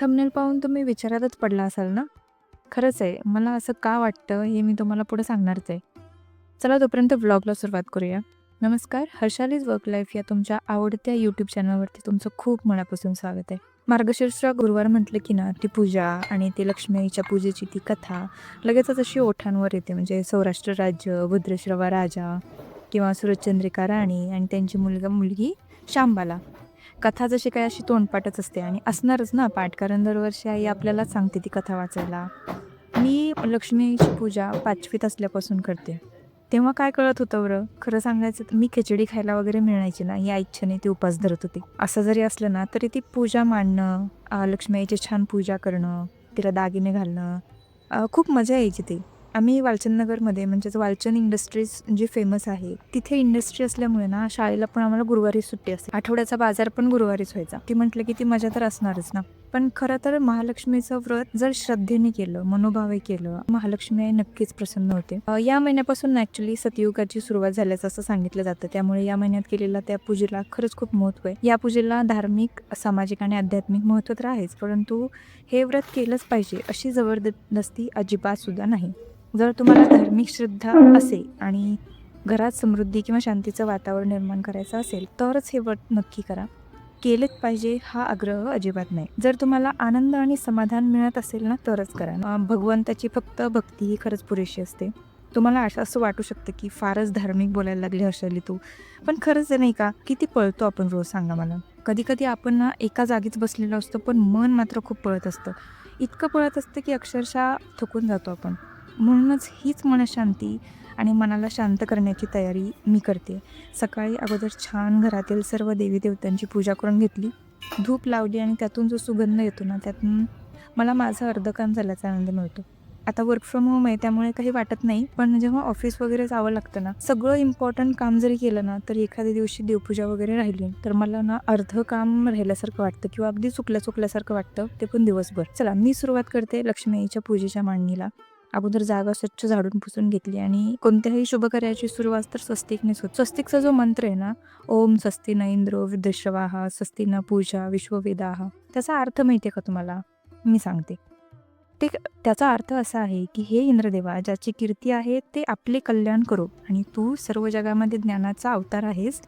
Thumbnail पाहून तुम्ही विचारातच पडला असाल ना? खरंच आहे. मला असं का वाटतं हे मी तुम्हाला पुढे सांगणारच आहे. चला तोपर्यंत व्लॉगला सुरुवात करूया. नमस्कार, हर्षालीज वर्क लाईफ या तुमच्या आवडत्या यूट्यूब चॅनलवरती तुमचं खूप मनापासून स्वागत आहे. मार्गशीर्ष गुरुवार म्हटलं की ना ती पूजा आणि ती लक्ष्मीच्या पूजेची ती कथा लगेचच अशी ओठांवर येते. म्हणजे सौराष्ट्र राज्य, भद्रश्रवा राजा किंवा सूरजचंद्रिका राणी आणि त्यांची मुलगा-मुलगी शांबाला. कथा जशी काही अशी तोंडपाठच असते आणि असणारच ना पाठ कारण दरवर्षी आई आपल्यालाच सांगते ती कथा वाचायला. मी लक्ष्मीची पूजा पाचवीत असल्यापासून करते. तेव्हा काय कळत होतं बरं? खरं सांगायचं तर मी खिचडी खायला वगैरे मिळायची ना, या इच्छेने ती उपास धरत होती. असं जरी असलं ना, तरी ती पूजा मांडणं, लक्ष्मी आईची छान पूजा करणं, तिला दागिने घालणं, खूप मजा यायची ती. आम्ही वालचंदनगरमध्ये म्हणजेच वालचंद इंडस्ट्रीज जी फेमस आहे, तिथे इंडस्ट्री असल्यामुळे ना शाळेला पण आम्हाला गुरुवारी सुट्टी असते. आठवड्याचा बाजार पण गुरुवारीच व्हायचा. ती म्हटलं की ती मजा तर असणारच ना. पण खरं तर महालक्ष्मीचं व्रत जर श्रद्धेने केलं, मनोभावे केलं, महालक्ष्मी आई नक्कीच प्रसन्न होते. या महिन्यापासून ॲक्च्युअली सतयुगाची सुरुवात झाल्याचं असं सांगितलं जातं. त्यामुळे या महिन्यात केलेल्या त्या पूजेला खरंच खूप महत्त्व आहे. या पूजेला धार्मिक, सामाजिक आणि आध्यात्मिक महत्त्व तर आहेच, परंतु हे व्रत केलंच पाहिजे अशी जबरदस्ती अजिबात सुद्धा नाही. जर तुम्हाला धार्मिक श्रद्धा असेल आणि घरात समृद्धी किंवा शांतीचं वातावरण निर्माण करायचं असेल, तरच हे व्रत नक्की करा. केलेच पाहिजे हा आग्रह अजिबात नाही. जर तुम्हाला आनंद आणि समाधान मिळत असेल ना, तरच करा. भगवंताची फक्त भक्ती ही खरंच पुरेशी असते. तुम्हाला असं असं वाटू शकतं की फारच धार्मिक बोलायला लागली हर्षली तू. पण खरंच आहे नाही का, किती पळतो आपण रोज सांगा मला. कधी-कधी आपण ना एका जागीच बसलेलो असतो, पण मन मात्र खूप पळत असतं. इतकं पळत असतं की अक्षरशः थकून जातो आपण. म्हणूनच हीच मनशांती आणि मनाला शांत करण्याची तयारी मी करते. सकाळी अगोदर छान घरातील सर्व देवी-देवतांची पूजा करून घेतली. धूप लावली आणि त्यातून जो सुगंध येतो ना, त्यातून मला माझं अर्ध काम झाल्याचा आनंद मिळतो. आता वर्क फ्रॉम होम आहे त्यामुळे काही वाटत नाही. पण जेव्हा ऑफिस वगैरे जावं लागतं ना, सगळं इम्पॉर्टंट काम जरी केलं ना, तरी एखाद्या दिवशी देवपूजा वगैरे राहिली, तर मला ना अर्ध काम राहिल्यासारखं वाटतं किंवा अगदी चुकल्या-चुकल्यासारखं वाटतं, ते पण दिवसभर. चला मी सुरुवात करते लक्ष्मी आईच्या पूजेच्या मांडणीला. अगोदर जागा स्वच्छ झाडून पुसून घेतली आणि कोणत्याही शुभकार्याची सुरुवात तर स्वस्तिकनेच होत स्वस्तिकचा जो मंत्र आहे ना, ओम स्वस्ती न इंद्रो वृद्धश्रवाः स्वस्ती न पूजा विश्ववेदाः त्याचा अर्थ माहिती आहे का तुम्हाला? मी सांगते. ते त्याचा अर्थ असा आहे की हे इंद्रदेवा ज्याची कीर्ती आहे ते आपले कल्याण करो आणि तू सर्व जगामध्ये ज्ञानाचा अवतार आहेस.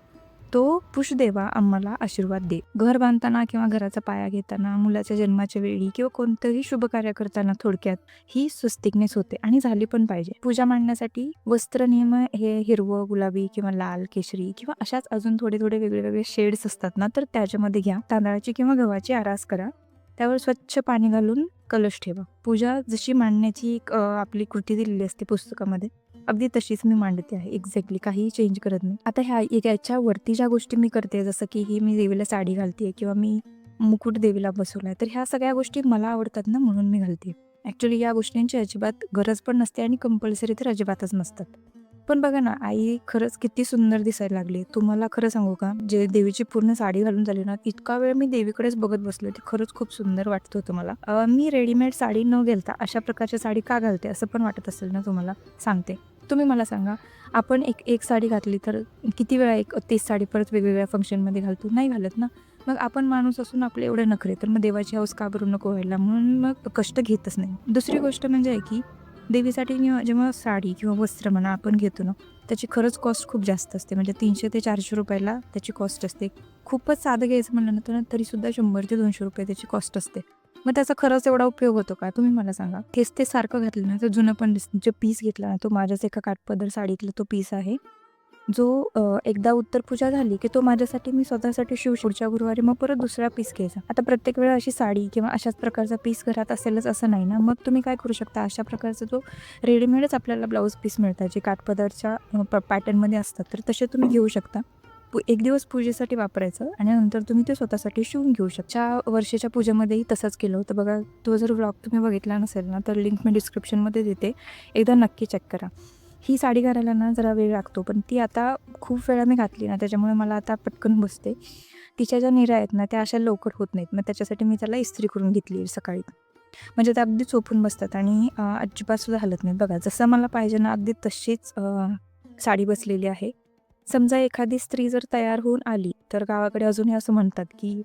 तो पुषदेवा आम्हाला आशीर्वाद दे. घर बांधताना किंवा घराचा पाया घेताना, मुलाच्या जन्माच्या वेळी किंवा कोणतंही शुभकार्य करताना थोडक्यात ही स्वस्तिकनेच होते आणि झाली पण पाहिजे. पूजा मांडण्यासाठी वस्त्र नियम हे हिरवं, गुलाबी किंवा लाल, केशरी किंवा अशाच अजून थोडे-थोडे वेगळे-वेगळे शेड्स असतात ना, तर त्याच्यामध्ये घ्या. तांदळाची किंवा गव्हाची आरास करा. त्यावर स्वच्छ पाणी घालून कलश ठेवा. पूजा जशी मांडण्याची एक आपली कृती दिलेली असते पुस्तकामध्ये, अगदी तशीच मी मांडते आहे. एक्झॅक्टली काहीही चेंज करत नाही. आता ह्या याच्यावरती ज्या गोष्टी मी करते, जसं की ही मी देवीला साडी घालते किंवा मी मुकुट देवीला बसवलाय, तर ह्या सगळ्या गोष्टी मला आवडतात ना, म्हणून मी घालते. ॲक्च्युली या गोष्टींची अजिबात गरज पण नसते आणि कंपल्सरी तर अजिबातच नसतात. पण बघा ना, आई खरंच किती सुंदर दिसायला लागली. तुम्हाला खरं सांगू का, जे देवीची पूर्ण साडी घालून झाली ना, इतका वेळ मी देवीकडेच बघत बसले ते खरंच खूप सुंदर वाटत होतं मला. मी रेडीमेड साडी न घालता अशा प्रकारची साडी का घालते, असं पण वाटत असेल ना तुम्हाला? सांगते. तुम्ही मला सांगा, आपण एक एक साडी घातली तर किती वेळा एक तीच साडी परत वेगवेगळ्या फंक्शनमध्ये घालतो? नाही घालत ना. मग आपण माणूस असून आपले एवढे नखरे, तर मग देवाची हौस का बरं नको व्हायला? म्हणून मग कष्ट घेतच नाही. दुसरी गोष्ट म्हणजे आहे की देवीसाठी जेव्हा जेव्हा साडी किंवा वस्त्र म्हणा आपण घेतो ना, त्याची खरंच कॉस्ट खूप जास्त असते. म्हणजे तीनशे ते चारशे रुपयाला त्याची कॉस्ट असते. खूपच साधं घ्यायचं म्हणलं ना, तर तरीसुद्धा शंभर ते ₹200 त्याची कॉस्ट असते. मग त्याचा खरंच एवढा उपयोग होतो का? तुम्ही मला सांगा. तेच ते सारखं घातलं ना, तर जुनं पण दिसतं. पीस घेतला ना, तो माझ्याच एका काठपदर साडीतला तो पीस आहे. जो एकदा उत्तर पूजा झाली की तो माझ्यासाठी मी स्वतःसाठी शिव पुढच्या गुरुवारी मग परत दुसरा पीस घ्यायचा. आता प्रत्येक वेळा अशी साडी किंवा अशाच प्रकारचा पीस घरात असेलच असं नाही ना. मग तुम्ही काय करू शकता, अशा प्रकारचा जो रेडीमेडच आपल्याला ब्लाऊज पीस मिळतात, जे काठपदरच्या प पॅटर्नमध्ये असतात, तर तसे तुम्ही घेऊ शकता. एक दिवस पूजेसाठी वापरायचं आणि नंतर तुम्ही ते स्वतःसाठी शिवून घेऊ शकता. वर्षाच्या पूजेमध्येही तसंच केलं होतं बघा. तो जर व्लॉग तुम्ही बघितला नसेल ना, तर लिंक मी डिस्क्रिप्शनमध्ये देते. एकदा नक्की चेक करा. ही साडी घालायला ना जरा वेळ लागतो, पण ती आता खूप वेळा मी घातली ना, त्याच्यामुळे मला आता पटकन बसते. तिच्या ज्या निरा आहेत ना, त्या अशा लवकर होत नाहीत. मग त्याच्यासाठी मी त्याला इस्त्री करून घेतली सकाळी. म्हणजे त्या अगदी चोपून बसतात आणि अजिबातसुद्धा हलत नाहीत. बघा, जसं मला पाहिजे ना, अगदी तशीच साडी बसलेली आहे. समजा एखादी स्त्री जर तयार होऊन आली, तर गावाकडे अजूनही असं म्हणतात की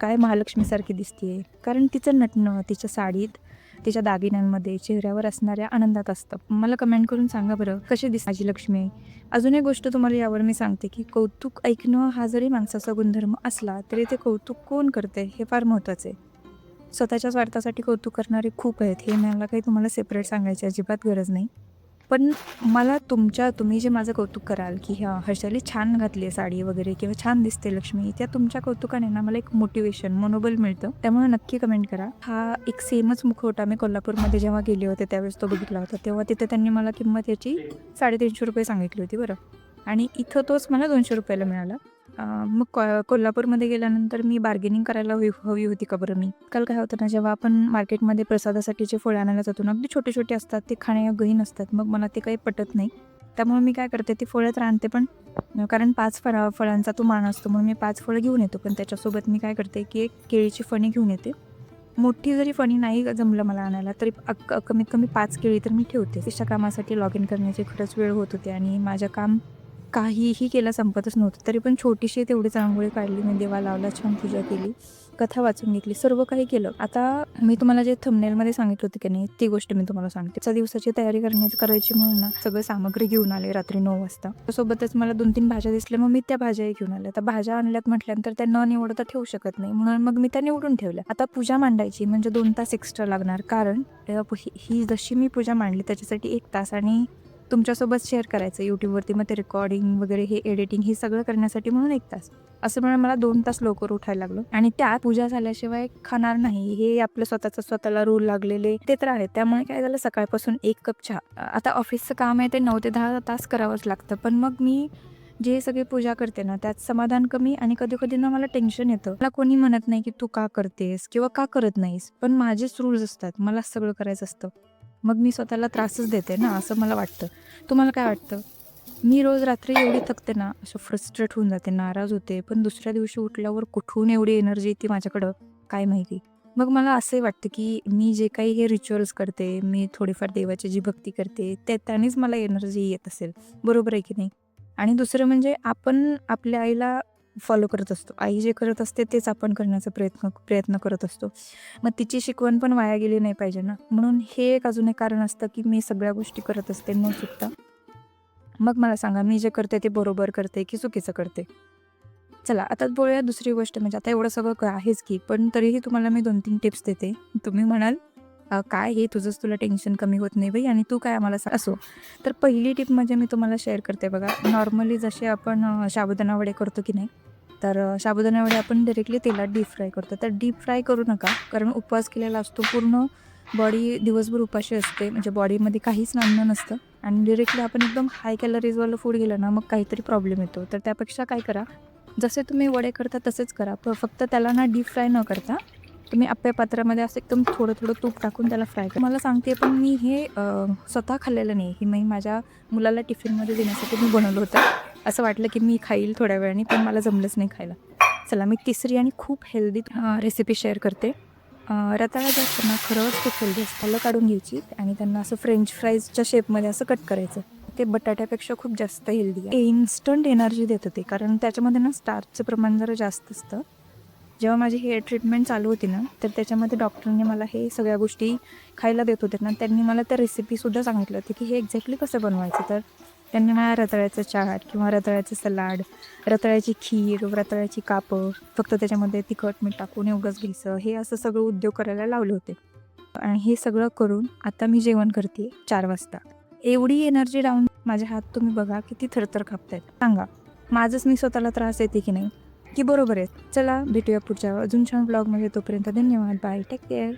काय महालक्ष्मीसारखी दिसते कारण तिचं नटणं तिच्या साडीत तिच्या दागिन्यांमध्ये चेहऱ्यावर असणाऱ्या आनंदात असतं. मला कमेंट करून सांगा बरं कशी दिस माझी लक्ष्मी? अजून एक गोष्ट तुम्हाला यावर मी सांगते की कौतुक ऐकणं हा जरी माणसाचा गुणधर्म असला तरी ते कौतुक कोण करते हे फार महत्त्वाचं आहे स्वतःच्या स्वार्थासाठी कौतुक करणारे खूप आहेत हे मला काही तुम्हाला सेपरेट सांगायची अजिबात गरज नाही. पण मला तुमच्या तुम्ही जे माझं कौतुक कराल की ह्या हर्षाली छान घातली आहे साडी वगैरे किंवा छान दिसते लक्ष्मी त्या तुमच्या कौतुकाने ना मला एक मोटिवेशन मनोबल मिळतं. त्यामुळे नक्की कमेंट करा. हा एक सेमच मुखवटा मी कोल्हापूरमध्ये जेव्हा गेले होते त्यावेळेस तो बघितला होता. तेव्हा तिथे त्यांनी मला किंमत याची साडेतीनशे रुपये सांगितली होती बरं. आणि इथं तोच मला दोनशे रुपयाला मिळाला. मग को कोल्हापूरमध्ये गेल्यानंतर मी बार्गेनिंग करायला हवी हवी होती का बरं मी? काल काय होतं ना जेव्हा आपण मार्केटमध्ये प्रसादासाठी जे फळं आणायला जातो ना अगदी छोटे छोटे असतात ते खाण्यायोग्यही नसतात. मग मला ते काही पटत नाही. त्यामुळे मी काय करते ती फळं तर आणते पण कारण पाच फळा फळांचा तो मान असतो म्हणून मी पाच फळं घेऊन येतो. पण त्याच्यासोबत मी काय करते की एक केळीची फणी घेऊन येते. मोठी जरी फणी नाही जमलं मला आणायला तरी अक- कमीत कमी पाच केळी तर मी ठेवते तिच्या कामासाठी लॉग इन करण्याची खरंच वेळ होत होते आणि माझं काम काहीही केलं संपतच नव्हतं. तरी पण छोटीशी तेवढीच रांगोळी काढली. मी देवा लावला छान पूजा केली कथा वाचून घेतली सर्व काही केलं. आता मी तुम्हाला जे थंबनेलमध्ये सांगितलं होतं की नाही ती गोष्ट मी तुम्हाला सांगते. त्या दिवसाची तयारी करण्याची करायची म्हणून ना सगळं सामग्री घेऊन आले रात्री नऊ वाजता. सोबतच मला दोन तीन भाज्या दिसल्या मग मी त्या भाज्याही घेऊन आल्या आता भाज्या आणल्यात म्हटल्यानंतर त्या न निवडता ठेवू शकत नाही. म्हणून मग मी त्या निवडून ठेवल्या. आता पूजा मांडायची म्हणजे दोन तास एक्स्ट्रा लागणार. कारण ही ही जशी मी पूजा मांडली त्याच्यासाठी एक तास आणि तुमच्यासोबत शेअर करायचं यूट्यूबवरती मग ते रेकॉर्डिंग वगैरे हे एडिटिंग हे सगळं करण्यासाठी म्हणून एक तास. असं म्हणून मला दोन तास लवकर उठायला लागलो. आणि त्यात पूजा झाल्याशिवाय खाणार नाही. हे आपलं स्वतःचं स्वतःला रूल लागलेले ते तर आहे त्यामुळे काय झालं सकाळपासून एक कप चहा. आता ऑफिसचं काम आहे ते नऊ ते दहा तास करावंच लागतं. पण मग मी जे सगळी पूजा करते ना त्यात समाधान कमी आणि कधी कधी ना मला टेन्शन येतं. मला कोणी म्हणत नाही की तू का करतेस किंवा का करत नाहीस पण माझेच रूल्स असतात. मला सगळं करायचं असतं. मग मी स्वतःला त्रासच देते ना असं मला वाटतं. तुम्हाला काय वाटतं? मी रोज रात्री एवढी थकते ना असं फ्रस्ट्रेट होऊन जाते नाराज होते. पण दुसऱ्या दिवशी उठल्यावर कुठून एवढी एनर्जी येते माझ्याकडं? काय माहिती. मग मला असंही वाटतं की मी जे काही हे रिच्युअल्स करते मी थोडीफार देवाची जी भक्ती करते त्या त्यानेच मला एनर्जी येत असेल. बरोबर आहे की नाही? आणि दुसरं म्हणजे आपण आपल्या आईला फॉलो करत असतो. आई जे करत असते तेच आपण करण्याचा प्रयत्न प्रयत्न करत असतो. मग तिची शिकवण पण वाया गेली नाही पाहिजे ना. म्हणून हे एक अजून एक कारण असतं की मी सगळ्या गोष्टी करत असते न चुकता. मग मला सांगा मी जे करते ते बरोबर करते की चुकीचं करते? चला आता बोलूया दुसरी गोष्ट म्हणजे आता एवढं सगळं आहेच की पण तरीही तुम्हाला मी दोन तीन टिप्स देते. तुम्ही म्हणाल काय हे? तुझंच तुला टेन्शन कमी होत नाही बाई आणि तू काय आम्हाला असो. तर पहिली टिप म्हणजे मी तुम्हाला शेअर करते बघा. नॉर्मली जसे आपण अ, साबुदाणा वडे करतो की नाही तर अ, साबुदाणा वडे आपण डायरेक्टली तेलात डीप फ्राय करतो. तर डीप फ्राय करू नका कारण उपवास केलेला असतो पूर्ण बॉडी दिवसभर उपाशी असते म्हणजे बॉडीमध्ये काहीच अन्न नसतं. आणि डिरेक्टली आपण एकदम हाय कॅलरीजवालं फूड गेलं ना मग काहीतरी प्रॉब्लेम येतो. तर त्यापेक्षा काय करा जसे तुम्ही वडे करता तसेच करा. प फक्त त्याला ना डीप फ्राय न करता तुम्ही आप्या पात्रामध्ये असं एकदम थोडं थोडं तूप टाकून त्याला फ्राय करा. मला सांगते पण मी हे स्वतः खाल्लेलं नाही. ही मी माझ्या मुलाला टिफिनमध्ये देण्यासाठी मी बनवलं होतं. असं वाटलं की मी खाईल थोड्या वेळाने पण मला जमलंच नाही खायला. चला मी तिसरी आणि खूप हेल्दी रेसिपी शेअर करते. रताळा जे असतं ना खरंच खूप हेल्दी असतं. फलं काढून घ्यायची आणि त्यांना असं फ्रेंच फ्राईजच्या शेपमध्ये असं कट करायचं. ते बटाट्यापेक्षा खूप जास्त हेल्दी आहे. इन्स्टंट एनर्जी देतं ते कारण त्याच्यामध्ये ना स्टार्चचं प्रमाण जरा जास्त असतं. जेव्हा माझी हेअर ट्रीटमेंट चालू होती ना तर त्याच्यामध्ये डॉक्टरने मला हे सगळ्या गोष्टी खायला देत होते ना त्यांनी मला त्या रेसिपीसुद्धा सांगितलं होती की हे एक्झॅक्टली कसं बनवायचं. तर त्यांनी मला रताळ्याचं चाट किंवा रताळ्याचं सलाड रताळ्याची खीर रताळ्याची कापं फक्त त्याच्यामध्ये तिखट मीठ टाकून एवढंच घ्यायचं. हे असं सगळं उद्योग करायला लावले होते. आणि हे सगळं करून आता मी जेवण करते चार वाजता. एवढी एनर्जी डाऊन माझे हात तुम्ही बघा किती थरथर कापतायत. सांगा माझंच मी स्वतःला त्रास येते की नाही? की बरोबर आहे. चला भेटूया पुढच्या अजून छान ब्लॉगमध्ये तोपर्यंत धन्यवाद. Bye take care